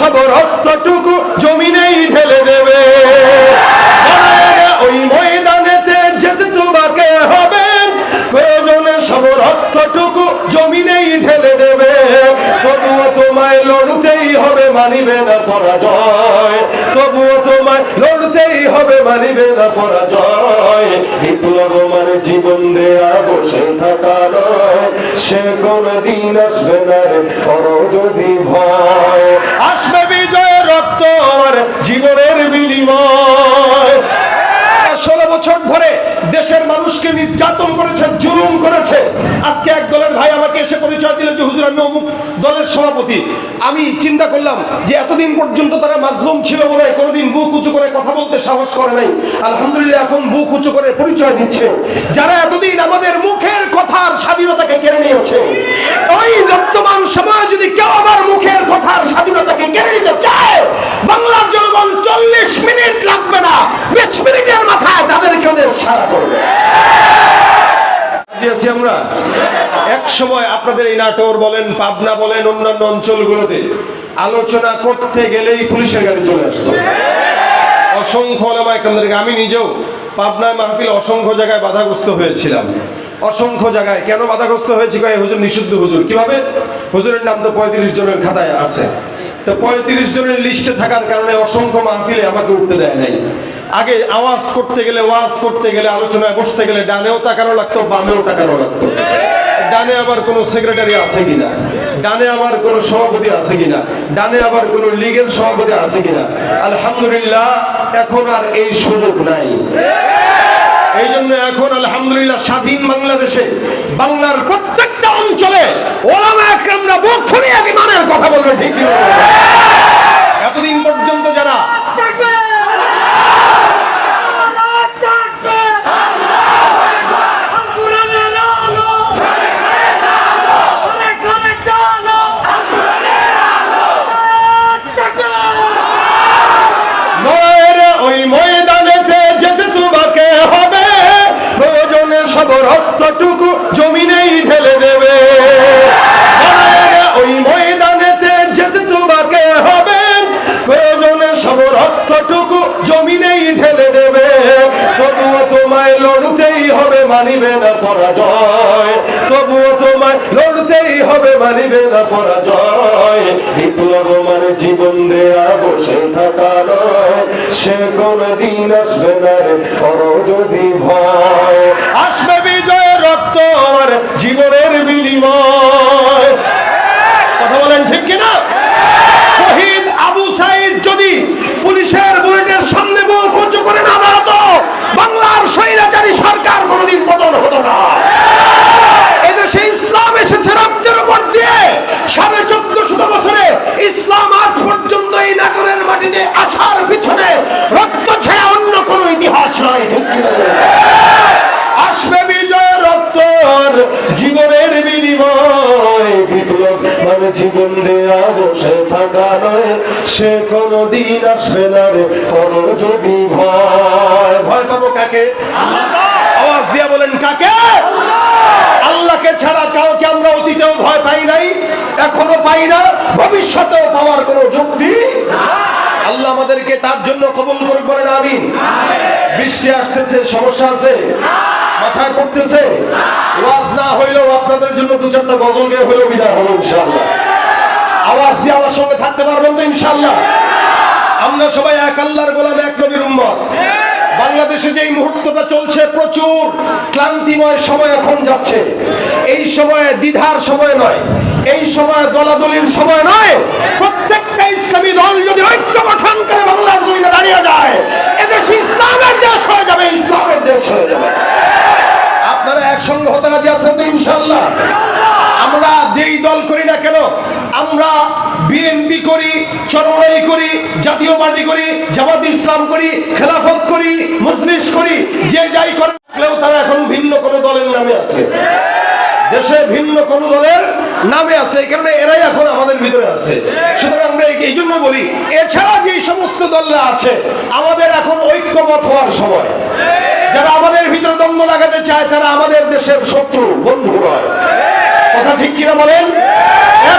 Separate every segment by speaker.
Speaker 1: সব রক্তটুকু জমিনেই ঢেলে দেবে। ওই ময়দানেতে যেতে তোমাকে হবে প্রয়োজনে সব রক্তটুকু জমিনেই ঢেলে দেবে। তবুও তোমায় লড়তেই হবে, মানিবে না পরাজয়। তবুও তোমায় লড়তেই হবে, মানিবে না পরাজয়। বিপ্লব মানে জীবন দেয়া বসে থাকার। সে কোনদিন আসবে না রে যদি ভয়। আসবে বিজয় রক্ত আমার জীবনের বিনিময়। ষোলো বছর ধরে দেশের মানুষকে নির্যাতন করেছে, জুলুম সভাপতি, আমি চিন্তা করলাম যে এতদিন পর্যন্ত তারা মাজলুম ছিল বলে কোনোদিন বুক উঁচু করে কথা বলতে সাহস করে নাই। আলহামদুলিল্লাহ, এখন বুক উঁচু করে পরিচয় দিচ্ছে। যারা এতদিন আমাদের মুখের কথার স্বাধীনতাকে কেড়ে নিয়েছে, ওই বর্তমান সময় যদি কেউ আবার মুখের কথার স্বাধীনতাকে কেড়ে নিতে চায়, বাংলার জনগণ চল্লিশ মিনিট লাগবে না, বিশ মিনিটের মাথায় তাদেরকে ওদের সারা করবে। আছি আমরা। এক সময় আপনাদের এই নাটোর বলেন, পাবনা বলেন, অন্যান্য অঞ্চলগুলোতে আলোচনা করতে গেলেই পুলিশের গাড়ি চলে আসতো। অসংখ্য ওলামা একরামদেরকে আমি নিজেও পাবনায় মাহফিল অসংখ্য জায়গায় বাধাগ্রস্ত হয়েছিলাম। অসংখ্য জায়গায়। কেন বাধাগ্রস্ত হয়েছি কয়? হুজুর নিষিদ্ধ হুজুর। কীভাবে? হুজুরের নাম তো পঁয়ত্রিশ জনের খাতায় আছে। তো পঁয়ত্রিশ জনের লিস্টে থাকার কারণে অসংখ্য মাহফিলে আমাকে উঠতে দেয় নাই। আগে আওয়াজ করতে গেলে, ওয়াজ করতে গেলে, আলোচনায় বসতে গেলে ডানেও তাকানো লাগতো, বামেও তাকানো লাগতো। ডানে আবার কোনো সেক্রেটারি আছে কিনা? ডানে আবার কোনো সভাপতি আছে কিনা? ডানে আবার কোনো লীগের সভাপতি আছে কিনা? আলহামদুলিল্লাহ, এখন আর এই সুযোগ নাই। এই জন্য এখন আলহামদুলিল্লাহ স্বাধীন বাংলাদেশে, বাংলার প্রত্যেকটা অঞ্চলে ওলামা একরামরা বুক ফুলিয়ে বিমানের কথা বলবে ঠিক কি বলব? এতদিন পর্যন্ত যারা লড়াইয়ের ওই ময়দানেতে যেতে তোমাকে হবে প্রয়োজনে সব রক্তটুকু জমিনেই ঢেলে দেবে। ওই ময়দানেতে যেতে তোমাকে হবে। প্রয়োজনে সব রক্তটুকু জমিনেই ঢেলে দেবে। তবুও তোমায় লড়তেই হবে, মানিবে না পরাজয়। তবুও তোমায় লড়তেই হবে, মানিবে না পরাজয়। বিপ্লব মানে জীবন দেয়া বসে থাকা সে কোনদিন আসবে না রে যদি ভয়। আসবে আর জীবনের বিনিময়। কথা বলেন ঠিক কিনা শহীদ আবু সাইদ যদি পুলিশের বুলেটের সামনে মুখ উঁচু করে না দাঁড়াতো বাংলার স্বৈরাচারী সরকার কোনোদিন পতন হতো না এদেশে ইসলাম এসেছে রক্তের উপর দিয়ে সাড়ে চোদ্দ শত বছরে ইসলাম আজ পর্যন্ত এই নাটোরের মাটিতে আসার পিছনে রক্ত ছাড়া অন্য কোনো ইতিহাস নয় ঠিক কি না? আসবে বিজয় রক্ত আর জীবনের বিনিময় বিপ্লব মানে জীবন দেয়া বসে থাকা নয়। সে কোনো দিন আসবে না রে করো যদি ভয়। ভয় পাবো কাকে? আওয়াজ দিয়া বলেন, কাকে? আল্লাহকে ছাড়া কাউকে আমরা অতীতেও ভয় পাই নাই, এখনও পাই না, ভবিষ্যতেও পাওয়ার কোনো যুক্তি আল্লাহ আমাদেরকে তার জন্য কবুল করুক বলেন আমি বৃষ্টি আসতেছে, সমস্যা আছে? মাথায় পড়তেছে ওয়াজ না হইলেও আপনাদের জন্য দু চারটা গজল গিয়ে হইলেও বিদায় হলো ইনশাআল্লাহ। আওয়াজ দিয়ে আমার সঙ্গে থাকতে পারবেন তো ইনশাআল্লাহ। আমরা সবাই এক আল্লাহর গোলাম, এক নবীর উম্মত। বাংলাদেশে যে মুহূর্তটা চলছে প্রচুর ক্লান্তিময় সময় এখন যাচ্ছে। এই সময়ে দ্বিধার সময় নয়, এই সময় দলাদলির সময় নয় প্রত্যেকটা বিএনপি করি চরমাই করি, জাতীয় পার্টি করি, জামাত ইসলাম করি, খেলাফত করি মুসলিস করি, যে যাই করে থাকলেও তারা এখন ভিন্ন কোনো দলের নামে আছে। দেশে ভিন্ন কোন দলের নামে আছে, এই কারণে এরাই এখন আমাদের ভিতরে আছে। সুতরাং আমরা এই- জন্য বলি, এছাড়া যে সমস্ত দলরা আছে, আমাদের এখন ঐক্যবদ্ধ হওয়ার সময়। যারা আমাদের ভিতরে দ্বন্দ্ব লাগাতে চায়, তারা আমাদের দেশের শত্রু, বন্ধু নয়। কথা ঠিক কিনা বলেন?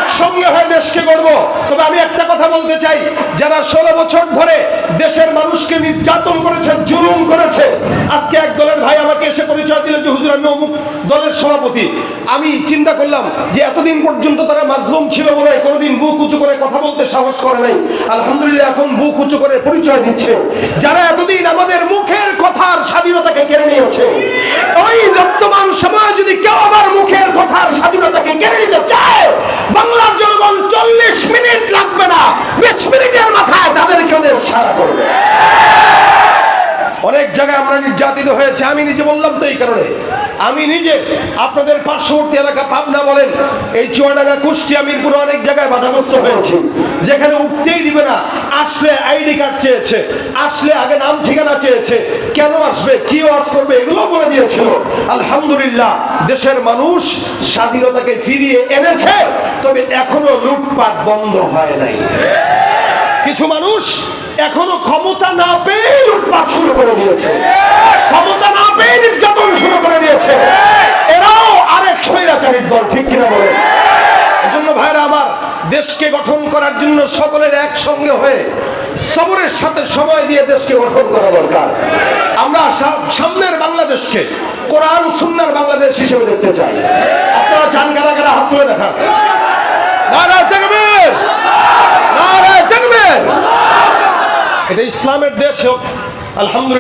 Speaker 1: একসঙ্গে হয়ে দেশকে গড়ব। তবে আমি একটা কথা বলতে চাই, যারা ষোলো বছর ধরে দেশের মানুষকে নির্যাতন করেছে, জুলুম করেছে, আজকে এক দলের ভাই আমাকে এসে পরিচয় দিল যে, হুজুর, আমি অমুক দলের সভাপতি। আমি চিন্তা করলাম যে, এতদিন পর্যন্ত তারা মাজলুম ছিল বলে কোনোদিন বুক উঁচু করে কথা বলতে সাহস করে নাই। আলহামদুলিল্লাহ, এখন বুক উঁচু করে পরিচয় দিচ্ছে। যারা এতদিন আমাদের মুখের কথার স্বাধীনতাকে কেড়ে নিয়েছে ওই বর্তমান সময় যদি কেউ আবার মুখের কথার স্বাধীনতাকে কেড়ে নিতে চায়, বাংলার জনগণ চল্লিশ মিনিট লাগবে না, বিশ মিনিটের মাথায় তাদেরকে ওদের সারা করবে। অনেক জায়গায় আমরা নির্যাতিত হয়েছে, আমি নিজে বললাম তো এই কারণে। আমি নিজে আপনাদের পার্শ্ববর্তী এলাকা পাবনা বলেন, এই চুয়াডাঙ্গা, কুষ্টিয়া, মিরপুর অনেক জায়গায় বাধাগ্রস্ত হয়েছে। যেখানে উঠতেই দিবে না, আসলে আইডি কার্ড চেয়েছে, আসলে আগে নাম ঠিকানা চেয়েছে, কেন আসবে, কি ওয়াজ করবে এগুলো বলে দিয়েছিল। আলহামদুলিল্লাহ, দেশের মানুষ স্বাধীনতাকে ফিরিয়ে এনেছে, তবে এখনও লুটপাট বন্ধ হয় নাই। কিছু মানুষ এখনও ক্ষমতা না পেয়ে লুটপাট শুরু করে দিয়েছে। ক্ষমতা না পেয়ে নির্যাতন শুরু করে দিয়েছে। এরাও আরেক স্বৈরাচারীর দল, ঠিক কিনা বলে? ভাইরা আমার দেশকে গঠন করার জন্য সকলের একসঙ্গে হয়ে সবরের সাথে সময় দিয়ে দেশকে গঠন করা দরকার। আমরা সামনের বাংলাদেশকে কোরআন, সুন্নার বাংলাদেশ হিসেবে দেখতে চাই। আপনারা চান কারা কারা হাত তুলে এটা ইসলামের দেশ হোক আলহামদুলিল্লাহ।